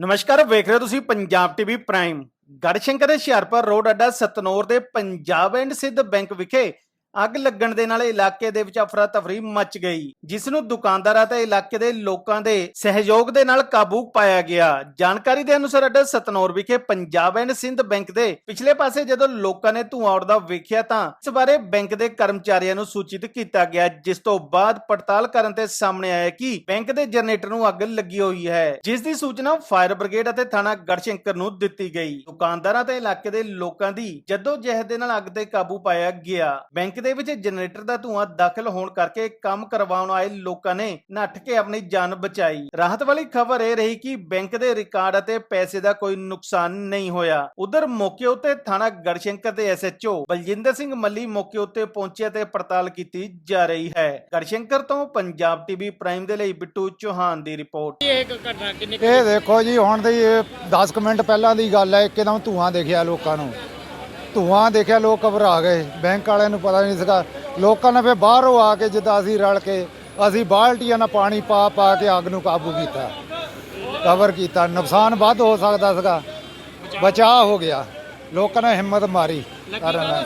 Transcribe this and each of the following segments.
ਨਮਸਕਾਰ, ਵੇਖ ਰਹੇ ਹੋ ਤੁਸੀਂ ਪੰਜਾਬ ਟੀਵੀ ਪ੍ਰਾਈਮ। ਗੜਸ਼ੰਕਰ ਦੇ ਹੁਸ਼ਿਆਰਪੁਰ ਰੋਡ ਅੱਡਾ ਸਤਨੌਰ ਦੇ ਪੰਜਾਬ ਐਂਡ ਸਿੱਧ ਬੈਂਕ ਵਿਖੇ ਅੱਗ ਲੱਗਣ ਦੇ ਨਾਲ ਇਲਾਕੇ ਦੇ ਵਿੱਚ ਅਫਰਾ ਤਫਰੀ ਮਚ ਗਈ ਜਿਸ ਨੂੰ ਦੁਕਾਨਦਾਰਾਂ ਤੇ ਇਲਾਕੇ ਦੇ ਲੋਕਾਂ ਦੇ ਸਹਿਯੋਗ ਦੇ ਨਾਲ ਕਾਬੂ ਪਾਇਆ ਗਿਆ। ਜਾਣਕਾਰੀ ਦੇ ਅਨੁਸਾਰ ਅੱਡਾ ਸਤਨੌਰ ਵਿਖੇ ਪੰਜਾਬ ਐਂਡ ਸਿੰਧ ਬੈਂਕ ਦੇ ਪਿਛਲੇ ਪਾਸੇ ਜਦੋਂ ਲੋਕਾਂ ਨੇ ਧੂਆਂ ਉੱਡਦਾ ਵੇਖਿਆ ਤਾਂ ਇਸ ਬਾਰੇ ਬੈਂਕ ਦੇ ਕਰਮਚਾਰੀਆਂ ਨੂੰ ਸੂਚਿਤ ਕੀਤਾ ਗਿਆ, ਜਿਸ ਤੋਂ ਬਾਅਦ ਪੜਤਾਲ ਕਰਨ ਤੇ ਸਾਹਮਣੇ ਆਇਆ ਕਿ ਬੈਂਕ ਦੇ ਜਨਰੇਟਰ ਨੂੰ ਅੱਗ ਲੱਗੀ ਹੋਈ ਹੈ, ਜਿਸ ਦੀ ਸੂਚਨਾ ਫਾਇਰ ਬ੍ਰਿਗੇਡ ਅਤੇ ਥਾਣਾ ਗੜਸ਼ੰਕਰ ਨੂੰ ਦਿੱਤੀ ਗਈ। ਦੁਕਾਨਦਾਰਾਂ ਤੇ ਇਲਾਕੇ ਦੇ ਲੋਕਾਂ ਦੀ ਜੱਦੋ ਜਹਿਦ ਦੇ ਨਾਲ ਅੱਗ ਤੇ ਕਾਬੂ ਪਾਇਆ ਗਿਆ। ਬੈਂਕ ਦੇ ਵਿੱਚ ਜਨਰੇਟਰ ਦਾ ਧੂਆਂ ਦਾਖਲ ਹੋਣ ਕਰਕੇ ਕੰਮ ਕਰਵਾਉਣ ਆਏ ਲੋਕਾਂ ਨੇ ਨੱਠ ਕੇ ਆਪਣੀ ਜਾਨ ਬਚਾਈ। ਰਾਹਤ ਵਾਲੀ ਖਬਰ ਇਹ ਰਹੀ ਕਿ ਬੈਂਕ ਦੇ ਰਿਕਾਰਡ ਅਤੇ ਪੈਸੇ ਦਾ ਕੋਈ ਨੁਕਸਾਨ ਨਹੀਂ ਹੋਇਆ। ਉਧਰ ਮੌਕੇ ਉੱਤੇ ਥਾਣਾ ਗੜਸ਼ੰਕਰ ਦੇ ਐਸਐਚਓ ਬਲਜਿੰਦਰ ਸਿੰਘ ਮੱਲੀ ਮੌਕੇ ਉੱਤੇ ਪਹੁੰਚੇ ਤੇ ਪੜਤਾਲ ਕੀਤੀ ਜਾ ਰਹੀ ਹੈ। ਗੜਸ਼ੰਕਰ ਤੋਂ ਪੰਜਾਬ ਟੀਵੀ ਪ੍ਰਾਈਮ ਦੇ ਲਈ ਬਿੱਟੂ ਚੌਹਾਨ ਦੀ ਰਿਪੋਰਟ। ਇਹ ਇੱਕ ਘਟਨਾ ਕਿੰਨੀ ਇਹ ਦੇਖੋ ਜੀ ਹੁਣ ਦੀ 10 ਕੁ ਮਿੰਟ ਪਹਿਲਾਂ ਦੀ ਗੱਲ ਹੈ ਇੱਕਦਮ ਧੂਆਂ ਦੇਖਿਆ ਲੋਕਾਂ ਨੂੰ। ਧੂਆਂ ਦੇਖਿਆ ਲੋਕ ਘਬਰਾ ਗਏ। ਬੈਂਕ ਵਾਲਿਆਂ ਨੂੰ ਪਤਾ ਨਹੀਂ ਸੀਗਾ। ਲੋਕਾਂ ਨੇ ਫਿਰ ਬਾਹਰੋਂ ਆ ਕੇ ਜਿੱਦਾਂ ਅਸੀਂ ਰਲ ਕੇ ਅਸੀਂ ਬਾਲਟੀਆਂ ਨਾਲ ਪਾਣੀ ਪਾ ਪਾ ਕੇ ਅੱਗ ਨੂੰ ਕਾਬੂ ਕੀਤਾ। ਕਵਰ ਕੀਤਾ। ਨੁਕਸਾਨ ਵੱਧ ਹੋ ਸਕਦਾ ਸੀਗਾ। ਬਚਾਅ ਹੋ ਗਿਆ। ਲੋਕਾਂ ਨੇ ਹਿੰਮਤ ਮਾਰੀ। ਲੱਗੀ ਕਰਨ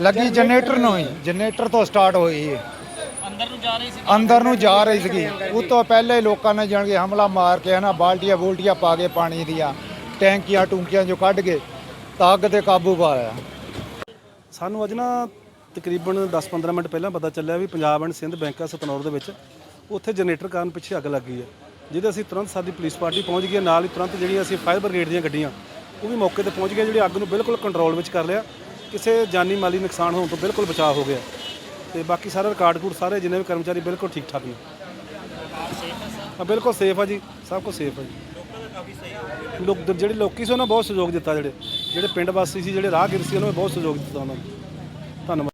ਲੱਗੀ ਜਨਰੇਟਰ ਨੂੰ ਹੀ। ਜਨਰੇਟਰ ਤੋਂ ਸਟਾਰਟ ਹੋਈ ਇਹ। ਅੰਦਰ ਨੂੰ ਜਾ ਰਹੀ ਸੀ? ਅੰਦਰ ਨੂੰ ਜਾ ਰਹੀ ਸੀਗੀ। ਉਹ ਤੋਂ ਪਹਿਲੇ ਲੋਕਾਂ ਨੇ ਜਾਣ ਕੇ ਹਮਲਾ ਮਾਰ ਕੇ ਹਨਾ ਬਾਲਟੀਆਂ ਬੂਲਟੀਆਂ ਪਾ ਕੇ ਪਾਣੀ ਦੀਆਂ ਟੈਂਕੀਆਂ ਟੂੰਕੀਆਂ ਜੋ ਕੱਢ ਕੇ ਤਾਂ ਅੱਗ ਤੇ ਕਾਬੂ ਪਾਇਆ ਸਾਨੂੰ ਅੱਜ ਨਾ ਤਕਰੀਬਨ 10-15 ਮਿੰਟ ਪਹਿਲਾਂ ਪਤਾ ਚੱਲਿਆ ਵੀ ਪੰਜਾਬ ਐਂਡ ਸਿੰਧ ਬੈਂਕ ਆ ਸਤਨੌਰ ਦੇ ਵਿੱਚ ਉੱਥੇ ਜਨਰੇਟਰ ਕਾਰਨ ਪਿੱਛੇ ਅੱਗ ਲੱਗ ਗਈ ਹੈ ਜਿਹਦੇ ਅਸੀਂ ਤੁਰੰਤ ਸਾਡੀ ਪੁਲਿਸ ਪਾਰਟੀ ਪਹੁੰਚ ਗਈ ਹੈ, ਨਾਲ ਹੀ ਤੁਰੰਤ ਜਿਹੜੀਆਂ ਅਸੀਂ ਫਾਇਰ ਬ੍ਰਿਗੇਡ ਦੀਆਂ ਗੱਡੀਆਂ ਉਹ ਵੀ ਮੌਕੇ ਤੇ ਪਹੁੰਚ ਗਈਆਂ ਜਿਹੜੀ ਅੱਗ ਨੂੰ ਬਿਲਕੁਲ ਕੰਟਰੋਲ ਵਿੱਚ ਕਰ ਲਿਆ ਕਿਸੇ ਜਾਨੀ ਮਾਲੀ ਨੁਕਸਾਨ ਹੋਣ ਤੋਂ ਬਿਲਕੁਲ ਬਚਾਅ ਹੋ ਗਿਆ। ਤੇ ਬਾਕੀ ਸਾਰਾ ਰਿਕਾਰਡ ਕੂਡ ਸਾਰੇ ਜਿੰਨੇ ਵੀ ਕਰਮਚਾਰੀ ਬਿਲਕੁਲ ਠੀਕ ਠਾਕ ਨੇ। ਬਿਲਕੁਲ ਸੇਫ ਆ ਜੀ ਸਭ ਕੁਝ ਸੇਫ ਆ ਜੀ। ਲੋਕ ਜਿਹੜੇ ਲੋਕੀ ਸੀ ਉਹਨਾਂ ਬਹੁਤ ਸਹਿਯੋਗ ਦਿੱਤਾ ਜਿਹੜੇ ਜਿਹੜੇ ਪਿੰਡ ਵਾਸੀ ਸੀ, ਜਿਹੜੇ ਰਾਹਗੀਰ ਸੀ, ਉਹਨਾਂ ਨੇ ਬਹੁਤ ਸਹਿਯੋਗ ਦਿੱਤਾ ਉਹਨਾਂ ਨੂੰ। ਧੰਨਵਾਦ।